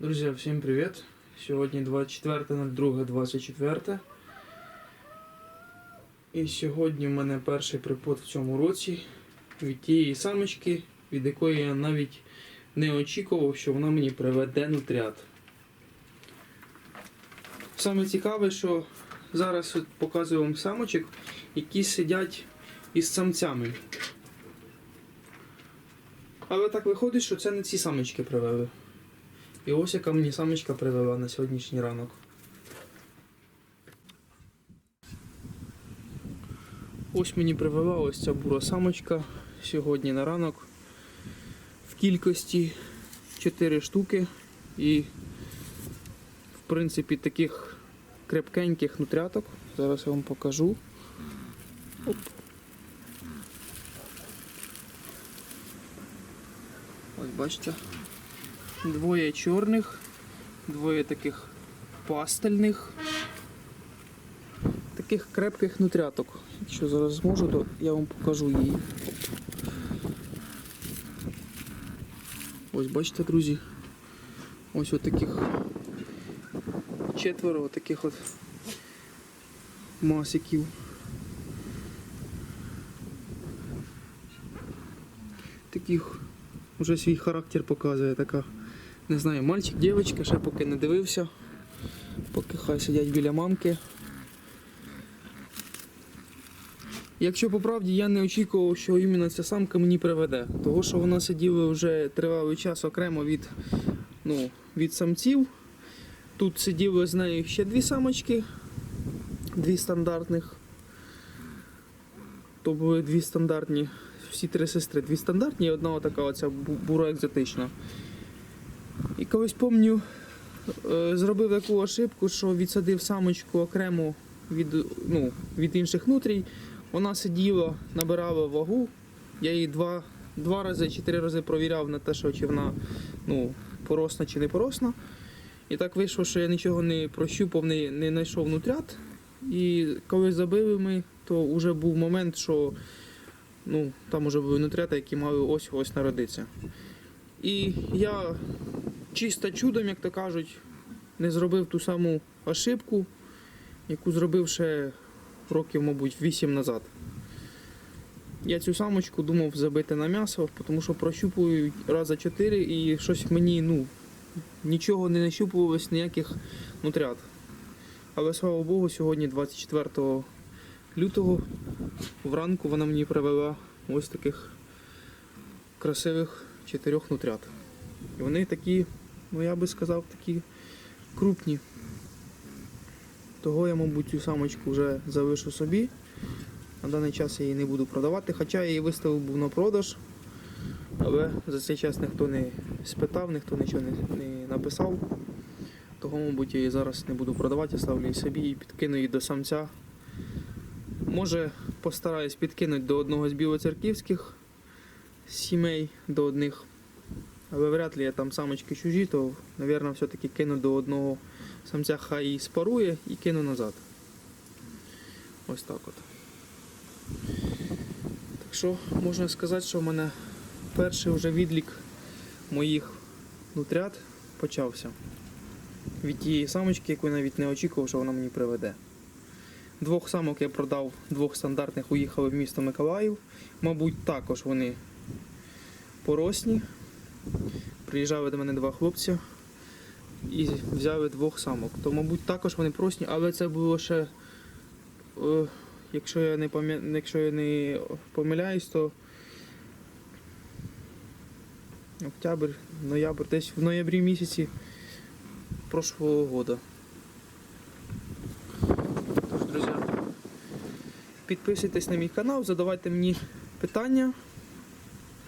Друзі, всім привіт! Сьогодні 24.02.24. І сьогодні в мене перший припот в цьому році від тієї самочки, від якої я навіть не очікував, що вона мені приведе нутрят. Саме цікаве, що зараз показую вам самочок, які сидять із самцями. Але так виходить, що це не ці самочки привели. І ось яка мені самочка привела на сьогоднішній ранок. Ось мені привела ось ця бура самочка сьогодні на ранок в кількості 4 штуки і в принципі таких крепкеньких нутряток. Зараз я вам покажу. Оп. Ось бачите. Двоє чорних, двоє таких пастельних, таких крепких нутряток. Якщо зараз зможу, то я вам покажу її. Ось бачите, друзі. Ось отаких четверо таких от масиків. Таких вже свій характер показує така. Не знаю, мальчик, дівчинка, ще поки не дивився. Поки хай сидять біля мамки. Якщо по правді я не очікував, що іменно ця самка мені приведе. Того, що вона сиділа вже тривалий час окремо від, ну, від самців. Тут сиділи з нею ще дві самочки, дві стандартних. То були дві стандартні, всі три сестри, дві стандартні і одна така оця бу- бура екзотична. І колись помню, е, зробив таку ошибку, що відсадив самочку окремо від, ну, від інших нутрій. Вона сиділа, набирала вагу. Я її два, два рази чи три рази провіряв на те, що чи вона ну, поросна чи не поросна. І так вийшло, що я нічого не прощупав, не, не знайшов нутрят. І коли забили ми, то вже був момент, що ну, там вже були нутрята, які мали ось-ось народитися. І я чисто чудом, як то кажуть, не зробив ту саму ошибку, яку зробив ще років, мабуть, 8 назад. Я цю самочку думав забити на м'ясо, тому що прощупую раза 4 і щось мені ну, нічого не нащупувалось, ніяких нутрят. Але слава Богу, сьогодні, 24 лютого, вранку вона мені привела ось таких красивих чотирьох нутрят. І вони такі, ну я би сказав, такі крупні. Того я, мабуть, цю самочку вже залишу собі. На даний час я її не буду продавати, хоча я її виставив був на продаж. Але за цей час ніхто не спитав, ніхто нічого не, не написав. Того, мабуть, я її зараз не буду продавати, оставлю її собі і підкину її до самця. Може постараюсь підкинути до одного з білоцерківських сімей, до одних. Але вряд ли я там самочки чужі, то, мабуть, все-таки кину до одного самця, хай і спарує і кину назад. Ось так от. Так що можна сказати, що в мене перший вже відлік моїх нутрят почався. Від тієї самочки, яку я навіть не очікував, що вона мені приведе. Двох самок я продав, двох стандартних уїхали в місто Миколаїв. Мабуть, також вони поросні. Приїжджали до мене два хлопці і взяли двох самок. То, мабуть, також вони просні, але це було ще, е, якщо я не пам'я... якщо я не помиляюсь, то октябрь, ноябрь, десь в ноябрі місяці прошлого года. Тож, друзі, підписуйтесь на мій канал, задавайте мені питання.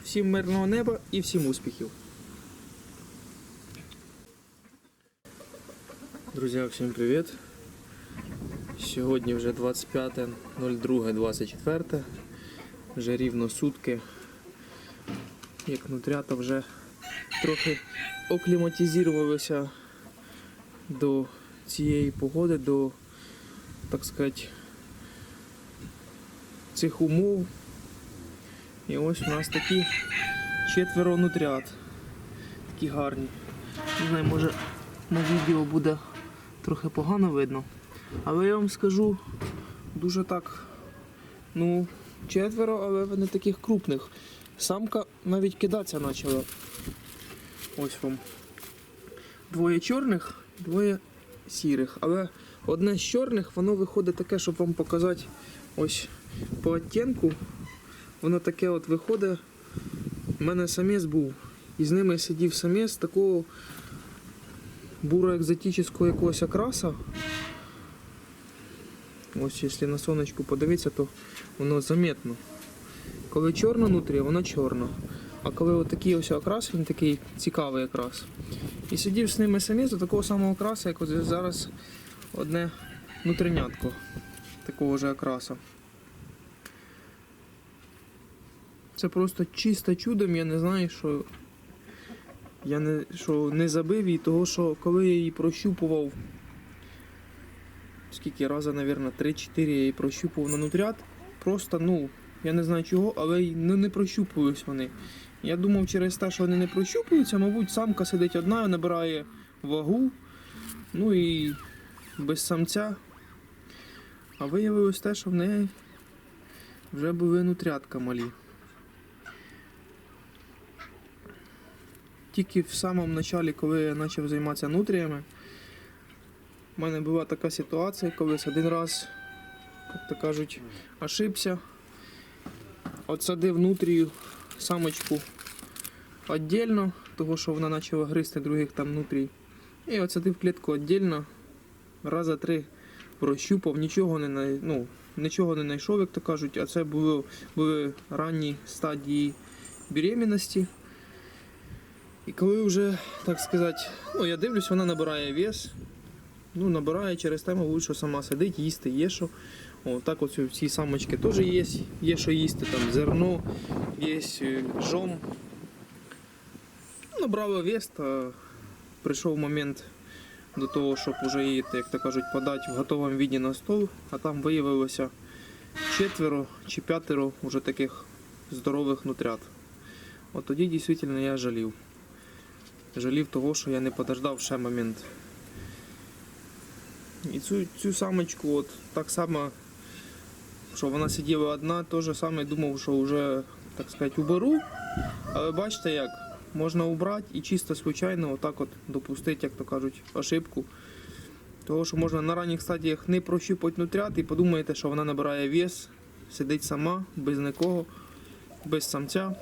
Всім мирного неба і всім успіхів. Друзі, всім привіт. Сьогодні вже 25.02.24. Вже рівно сутки. Як нутрята вже трохи окліматизувалися до цієї погоди, до, так сказати, цих умов. І ось у нас такі четверо нутрят. Такі гарні. Не знаю, може на відео буде трохи погано видно. Але я вам скажу дуже так, ну, четверо, але вони таких крупних. Самка навіть кидатися почала. Ось вам. Двоє чорних, двоє сірих. Але одне з чорних, воно виходить таке, щоб вам показати ось по оттінку. Воно таке от виходить. У мене самець був. І з ними сидів самець такого буро-екзотичного якогось окраса. Ось якщо на сонечку подивитися, то воно заметно. Коли чорно внутрі, воно чорно. А коли отакий ось окрас, він такий цікавий окрас. І сидів з ними самі до такого самого окраса, як ось зараз одне внутрінятко такого ж окраса. Це просто чисто чудом, я не знаю, що я не, що не забив її, того що коли я її прощупував, скільки раза, мабуть, 3-4 я її прощупував на нутрят, просто, ну, я не знаю чого, але ну, не прощупуюсь вони. Я думав через те, що вони не прощупуються, мабуть, самка сидить одна, набирає вагу, ну і без самця. А виявилось те, що в неї вже були нутрятка малі. Тільки в самому початку, коли я почав займатися нутріями, в мене була така ситуація, колись один раз, як то кажуть, ошибся. Отсадив нутрію самочку віддільно, того що вона почала гризти других там нутрій. І отсадив клітку віддільно, раза три прощупав, нічого не ну, нічого не знайшов, як то кажуть, а це були, були ранні стадії беременності. І коли вже, так сказати, ну я дивлюсь, вона набирає вес. Ну, набирає через те, мабуть, що сама сидить, їсти є що. О, так ось у цій самочки теж є. Є що їсти, там зерно, є е, жом. Набрала вес, та прийшов момент до того, щоб вже її, як то кажуть, подати в готовому віді на стол, а там виявилося четверо чи п'ятеро вже таких здорових нутрят. От тоді дійсно я жалів. Жалів того, що я не подождав ще момент. І цю, цю самочку, от так само, що вона сиділа одна, теж саме думав, що вже, так сказати, уберу. Але бачите як, можна убрати і чисто случайно отак от допустити, як то кажуть, ошибку. Того, що можна на ранніх стадіях не прощупати нутрят і подумаєте, що вона набирає вес, сидить сама, без нікого, без самця.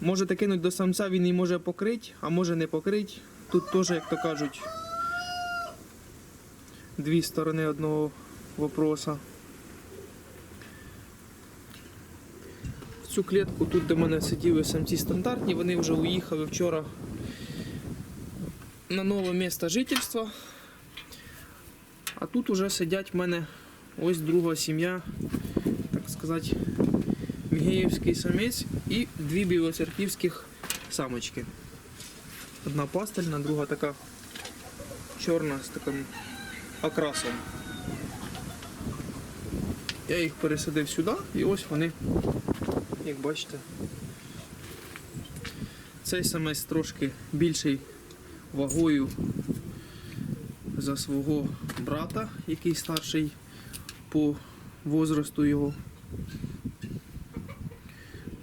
Можете кинути до самця, він її може покрити, а може не покрити. Тут теж, як то кажуть, дві сторони одного вопроса. В цю клітку тут, де мене сиділи самці стандартні, вони вже уїхали вчора на нове місце жительства. А тут уже сидять в мене ось друга сім'я, так сказати, Мігеївський самець і дві білоцерківських самочки. Одна пастельна, друга така чорна з таким окрасом. Я їх пересадив сюди і ось вони, як бачите, цей самець трошки більший вагою за свого брата, який старший по возрасту його.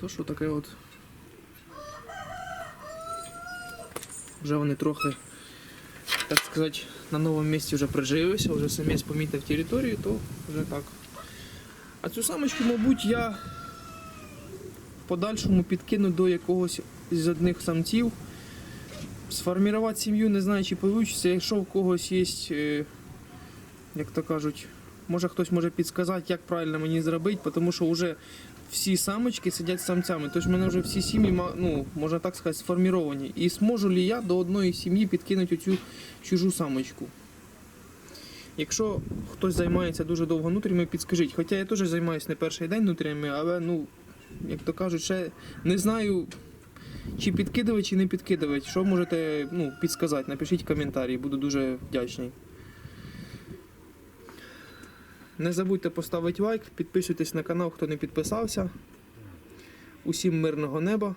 То що таке от. Вже вони трохи, так сказати, на новому місці вже прижилися, вже самець помітив територію, то вже так. А цю самочку, мабуть, я в подальшому підкину до якогось з одних самців. Сформувати сім'ю не знаю, чи вийде. Якщо в когось є, е, як то кажуть, може хтось може підказати, як правильно мені зробити, тому що вже всі самочки сидять самцями. Тож в мене вже всі сім'ї, ну, можна так сказати, сформіровані. І зможу ли я до одної сім'ї підкинути цю чужу самочку? Якщо хтось займається дуже довго нутрями, підскажіть. Хоча я теж займаюся не перший день нутрями, але ну, як то кажуть, ще не знаю, чи підкидувати, чи не підкидувати. Що можете ну, підсказати? Напишіть коментарі, буду дуже вдячний. Не забудьте поставити лайк, підписуйтесь на канал, хто не підписався. Усім мирного неба,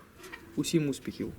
усім успіхів!